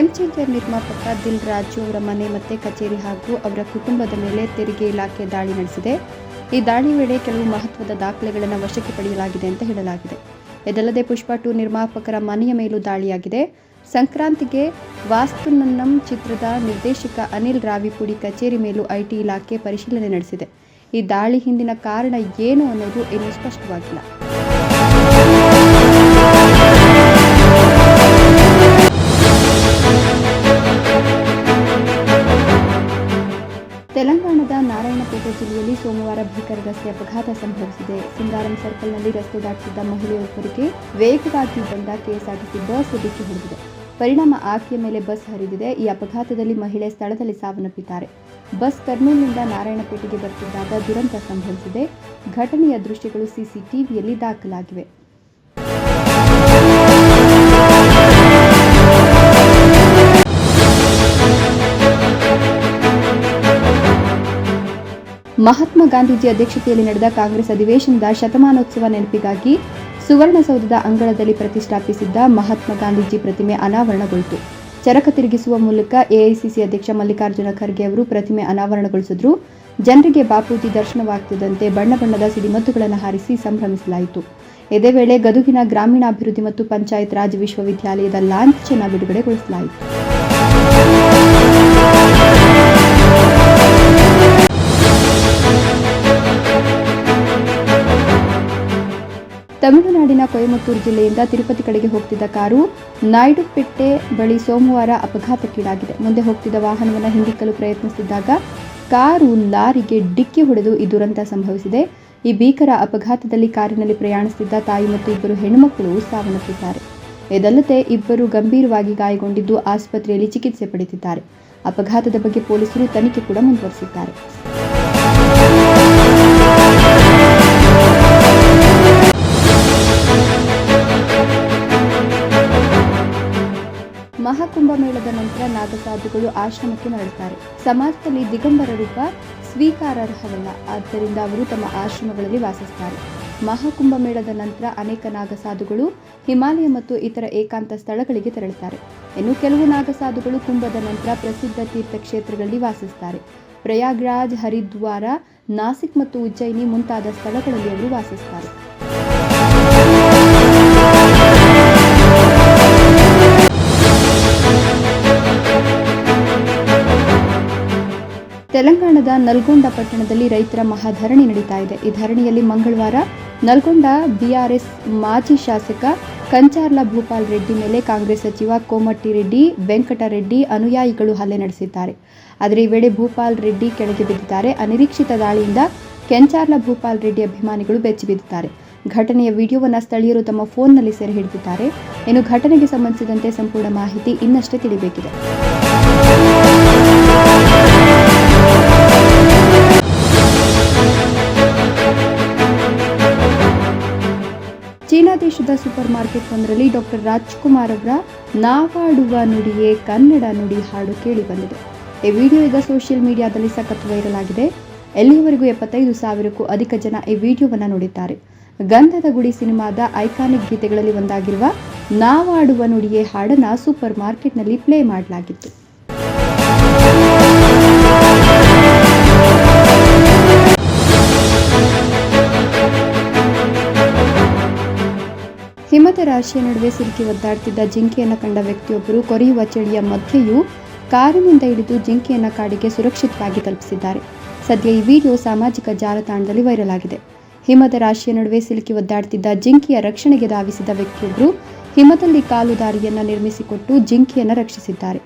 Game changer ನಿರ್ಮಾಪಕ ದಿಲ್ ರಾಜು ಅವರ ಮನೆ ಮತ್ತೆ ಕಚೇರಿ ಹಾಗೂ ಅವರ ಕುಟುಂಬದ ಮೇಲೆ ತೆರಿಗೆ ಇಲಾಖೆ ದಾಳಿ ನಡೆಸಿದೆ. ಈ ದಾಳಿ ವೇಳೆ ಕೆಲವು ಮಹತ್ವದ ದಾಖಲೆಗಳನ್ನು ವಶಕ್ಕೆ ಪಡೆಯಲಾಗಿದೆ ಅಂತ ಹೇಳಲಾಗಿದೆ. ಇದಲ್ಲದೆ ಪುಷ್ಪ ಟು ನಿರ್ಮಾಪಕರ ಮನೆಯ ಮೇಲೂ ದಾಳಿಯಾಗಿದೆ. ಸಂಕ್ರಾಂತಿಗೆ ವಾಸ್ತುನನ್ನಂ ಚಿತ್ರದ ನಿರ್ದೇಶಕ ಅನಿಲ್ ರಾವಿಪುಡಿ ಕಚೇರಿ ಮೇಲೂ ಐಟಿ ಇಲಾಖೆ ಪರಿಶೀಲನೆ ನಡೆಸಿದೆ. ಈ ದಾಳಿ ಹಿಂದಿನ ಕಾರಣ ಏನು ಅನ್ನೋದು ಇನ್ನೂ ಸ್ಪಷ್ಟವಾಗಿಲ್ಲ. ನಾರಾಯಣಪೇಟೆ ಜಿಲ್ಲೆಯಲ್ಲಿ ಸೋಮವಾರ ಭೀಕರ ರಸ್ತೆ ಅಪಘಾತ ಸಂಭವಿಸಿದೆ. ಸಿಂಗಾರಂ ಸರ್ಕಲ್ನಲ್ಲಿ ರಸ್ತೆ ದಾಟುತ್ತಿದ್ದ ಮಹಿಳೆಯೊಬ್ಬರಿಗೆ ವೇಗವಾಗಿ ಬಂದ ಕೆಎಸ್ಆರ್ಟಿಸಿ ಬಸ್ ಡಿಕ್ಕಿ ಹೊಡೆದಿದೆ ಪರಿಣಾಮ ಆಕೆಯ ಮೇಲೆ ಬಸ್ ಹರಿದಿದೆ. ಈ ಅಪಘಾತದಲ್ಲಿ ಮಹಿಳೆ ಸ್ಥಳದಲ್ಲಿ ಸಾವನ್ನಪ್ಪಿದ್ದಾರೆ. ಬಸ್ ಕರ್ನೂಲ್ನಿಂದ ನಾರಾಯಣಪೇಟೆಗೆ ಬರ್ತಿದ್ದಾಗ ದುರಂತ ಸಂಭವಿಸಿದೆ. ಘಟನೆಯ ದೃಶ್ಯಗಳು ಸಿಸಿಟಿವಿಯಲ್ಲಿ ದಾಖಲಾಗಿವೆ. ಮಹಾತ್ಮ ಗಾಂಧೀಜಿ ಅಧ್ಯಕ್ಷತೆಯಲ್ಲಿ ನಡೆದ ಕಾಂಗ್ರೆಸ್ ಅಧಿವೇಶನದ ಶತಮಾನೋತ್ಸವ ನೆನಪಿಗಾಗಿ ಸುವರ್ಣಸೌಧದ ಅಂಗಳದಲ್ಲಿ ಪ್ರತಿಷ್ಠಾಪಿಸಿದ್ದ ಮಹಾತ್ಮ ಗಾಂಧೀಜಿ ಪ್ರತಿಮೆ ಅನಾವರಣಗೊಳಿತು. ಚರಕ ತಿರುಗಿಸುವ ಮೂಲಕ ಎಐಸಿಸಿ ಅಧ್ಯಕ್ಷ ಮಲ್ಲಿಕಾರ್ಜುನ ಖರ್ಗೆ ಅವರು ಪ್ರತಿಮೆ ಅನಾವರಣಗೊಳಿಸಿದ್ರು. ಜನರಿಗೆ ಬಾಪೂಜಿ ದರ್ಶನವಾಗ್ತಿದ್ದಂತೆ ಬಣ್ಣ ಬಣ್ಣದ ಸಿಡಿಮದ್ದುಗಳನ್ನು ಹಾರಿಸಿ ಸಂಭ್ರಮಿಸಲಾಯಿತು. ಇದೇ ವೇಳೆ ಗದುಗಿನ ಗ್ರಾಮೀಣಾಭಿವೃದ್ಧಿ ಮತ್ತು ಪಂಚಾಯತ್ ರಾಜ್ ವಿಶ್ವವಿದ್ಯಾಲಯದ ಲಾಂಛನ ಬಿಡುಗಡೆಗೊಳಿಸಲಾಯಿತು. ತಮಿಳುನಾಡಿನ ಕೊಯಮತ್ತೂರು ಜಿಲ್ಲೆಯಿಂದ ತಿರುಪತಿ ಕಡೆಗೆ ಹೋಗ್ತಿದ್ದ ಕಾರು ನಾಯ್ಡುಪೇಟೆ ಬಳಿ ಸೋಮವಾರ ಅಪಘಾತಕ್ಕೀಡಾಗಿದೆ. ಮುಂದೆ ಹೋಗ್ತಿದ್ದ ವಾಹನವನ್ನು ಹಿಂದಿಕ್ಕಲು ಪ್ರಯತ್ನಿಸಿದ್ದಾಗ ಕಾರು ಲಾರಿಗೆ ಡಿಕ್ಕಿ ಹೊಡೆದು ಈ ದುರಂತ ಸಂಭವಿಸಿದೆ. ಈ ಭೀಕರ ಅಪಘಾತದಲ್ಲಿ ಕಾರಿನಲ್ಲಿ ಪ್ರಯಾಣಿಸುತ್ತಿದ್ದ ತಾಯಿ ಮತ್ತು ಇಬ್ಬರು ಹೆಣ್ಣುಮಕ್ಕಳು ಸಾವನ್ನಪ್ಪಿದ್ದಾರೆ. ಇದಲ್ಲದೆ ಇಬ್ಬರು ಗಂಭೀರವಾಗಿ ಗಾಯಗೊಂಡಿದ್ದು ಆಸ್ಪತ್ರೆಯಲ್ಲಿ ಚಿಕಿತ್ಸೆ ಪಡೆದಿದ್ದಾರೆ. ಅಪಘಾತದ ಬಗ್ಗೆ ಪೊಲೀಸರು ತನಿಖೆ ಕೂಡ ಮುಂದುವರೆಸಿದ್ದಾರೆ. ನಾಗಸಾಧುಗಳು ಆಶ್ರಮಕ್ಕೆ ಮರಳುತ್ತಾರೆ. ಸಮಾಜದಲ್ಲಿ ದಿಗಂಬರ ರೂಪ ಸ್ವೀಕಾರಾರ್ಹವಲ್ಲ. ಆದ್ದರಿಂದ ಅವರು ತಮ್ಮ ಆಶ್ರಮಗಳಲ್ಲಿ ವಾಸಿಸುತ್ತಾರೆ. ಮಹಾಕುಂಭ ಮೇಳದ ನಂತರ ಅನೇಕ ನಾಗಸಾಧುಗಳು ಹಿಮಾಲಯ ಮತ್ತು ಇತರ ಏಕಾಂತ ಸ್ಥಳಗಳಿಗೆ ತೆರಳುತ್ತಾರೆ. ಇನ್ನು ಕೆಲವು ನಾಗಸಾಧುಗಳು ಕುಂಭದ ನಂತರ ಪ್ರಸಿದ್ಧ ತೀರ್ಥಕ್ಷೇತ್ರಗಳಲ್ಲಿ ವಾಸಿಸುತ್ತಾರೆ. ಪ್ರಯಾಗ್ರಾಜ್, ಹರಿದ್ವಾರ, ನಾಸಿಕ್ ಮತ್ತು ಉಜ್ಜಯಿನಿ ಮುಂತಾದ ಸ್ಥಳಗಳಲ್ಲಿ ಅವರು ವಾಸಿಸುತ್ತಾರೆ. ತೆಲಂಗಾಣದ ನಲ್ಗೊಂಡ ಪಟ್ಟಣದಲ್ಲಿ ರೈತರ ಮಹಾಧರಣಿ ನಡೀತಾ ಇದೆ. ಈ ಧರಣಿಯಲ್ಲಿ ಮಂಗಳವಾರ ನಲ್ಗೊಂಡ ಬಿಆರ್ಎಸ್ ಮಾಜಿ ಶಾಸಕ ಕಂಚಾರ್ಲ ಭೂಪಾಲ್ ರೆಡ್ಡಿ ಮೇಲೆ ಕಾಂಗ್ರೆಸ್ ಸಚಿವ ಕೋಮಟ್ಟಿ ರೆಡ್ಡಿ ವೆಂಕಟರೆಡ್ಡಿ ಅನುಯಾಯಿಗಳು ಹಲ್ಲೆ ನಡೆಸಿದ್ದಾರೆ. ಆದರೆ ಈ ವೇಳೆ ಭೂಪಾಲ್ ರೆಡ್ಡಿ ಕೆಳಗೆ ಬಿದ್ದಿದ್ದಾರೆ. ಅನಿರೀಕ್ಷಿತ ದಾಳಿಯಿಂದ ಕೆಂಚಾರ್ಲ ಭೂಪಾಲ್ ರೆಡ್ಡಿ ಅಭಿಮಾನಿಗಳು ಬೆಚ್ಚಿಬಿದ್ದಿದ್ದಾರೆ ಘಟನೆಯ ವಿಡಿಯೋವನ್ನು ಸ್ಥಳೀಯರು ತಮ್ಮ ಫೋನ್ನಲ್ಲಿ ಸೆರೆ ಹಿಡಿದಿದ್ದಾರೆ. ಇನ್ನು ಘಟನೆಗೆ ಸಂಬಂಧಿಸಿದಂತೆ ಸಂಪೂರ್ಣ ಮಾಹಿತಿ ಇನ್ನಷ್ಟೇ ತಿಳಿಬೇಕಿದೆ. ಚೀನಾ ದೇಶದ ಸೂಪರ್ ಮಾರ್ಕೆಟ್ ಒಂದರಲ್ಲಿ ಡಾಕ್ಟರ್ ರಾಜ್ಕುಮಾರ್ ಅವರ ನಾವಾಡುವ ನುಡಿಯೇ ಕನ್ನಡ ನುಡಿ ಹಾಡು ಕೇಳಿ ಬಂದಿದೆ. ಈ ವಿಡಿಯೋ ಈಗ ಸೋಷಿಯಲ್ ಮೀಡಿಯಾದಲ್ಲಿ ಸಖತ್ ವೈರಲ್ ಆಗಿದೆ. ಎಲ್ಲಿಯವರೆಗೂ ಎಪ್ಪತ್ತೈದು ಸಾವಿರಕ್ಕೂ ಅಧಿಕ ಜನ ಈ ವಿಡಿಯೋವನ್ನು ನೋಡಿದ್ದಾರೆ. ಗಂಧದ ಗುಡಿ ಸಿನಿಮಾದ ಐಕಾನಿಕ್ ಗೀತೆಗಳಲ್ಲಿ ಒಂದಾಗಿರುವ ನಾವಾಡುವ ನುಡಿಯೇ ಹಾಡನ್ನು ಸೂಪರ್ ಮಾರ್ಕೆಟ್ನಲ್ಲಿ ಪ್ಲೇ ಮಾಡಲಾಗಿತ್ತು. ಹಿಮದ ರಾಶಿಯ ನಡುವೆ ಸಿಲುಕಿ ಒದ್ದಾಡ್ತಿದ್ದ ಜಿಂಕೆಯನ್ನು ಕಂಡ ವ್ಯಕ್ತಿಯೊಬ್ಬರು ಕೊರೆಯುವ ಚಳಿಯ ಮಧ್ಯೆಯೂ ಕಾರಿನಿಂದ ಇಳಿದು ಜಿಂಕೆಯನ್ನು ಕಾಡಿಗೆ ಸುರಕ್ಷಿತವಾಗಿ ತಲುಪಿಸಿದ್ದಾರೆ. ಸದ್ಯ ಈ ವಿಡಿಯೋ ಸಾಮಾಜಿಕ ಜಾಲತಾಣದಲ್ಲಿ ವೈರಲ್ ಆಗಿದೆ ಹಿಮದ ರಾಶಿಯ ನಡುವೆ ಸಿಲುಕಿ ಒದ್ದಾಡ್ತಿದ್ದ ಜಿಂಕೆಯ ರಕ್ಷಣೆಗೆ ಧಾವಿಸಿದ ವ್ಯಕ್ತಿಯೊಬ್ಬರು ಹಿಮದಲ್ಲಿ ಕಾಲು ದಾರಿಯನ್ನು ನಿರ್ಮಿಸಿಕೊಟ್ಟು ಜಿಂಕೆಯನ್ನು ರಕ್ಷಿಸಿದ್ದಾರೆ.